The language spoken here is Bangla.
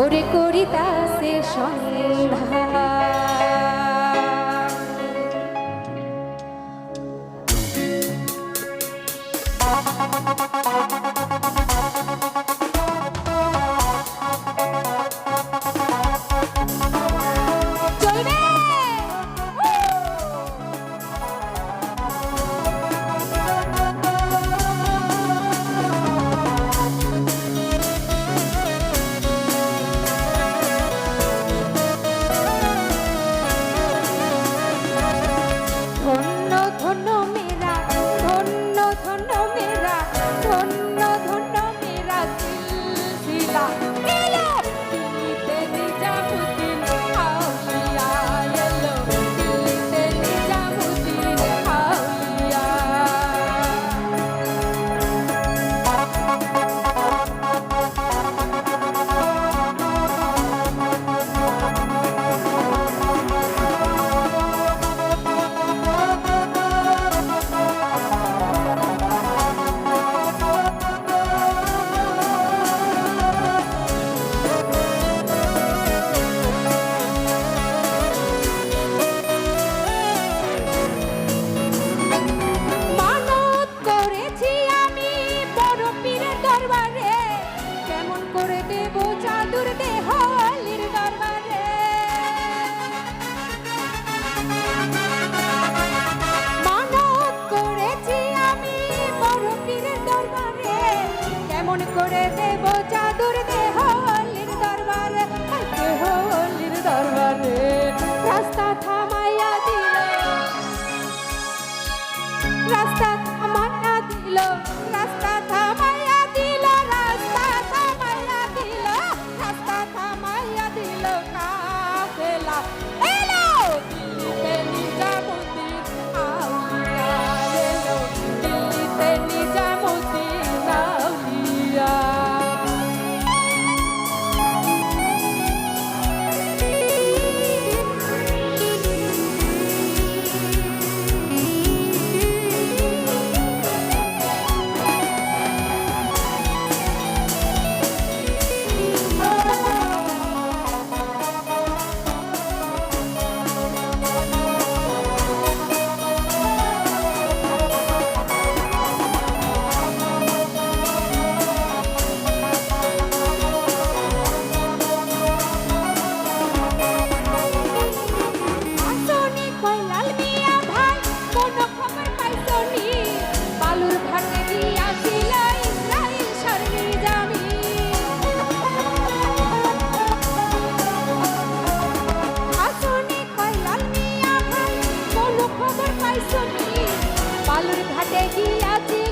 ওরে করিতা সে সন্ধ্যা। Oh, no. কেমন করে দেব চাদর দে বালুর ঘাটে গিয়াছি।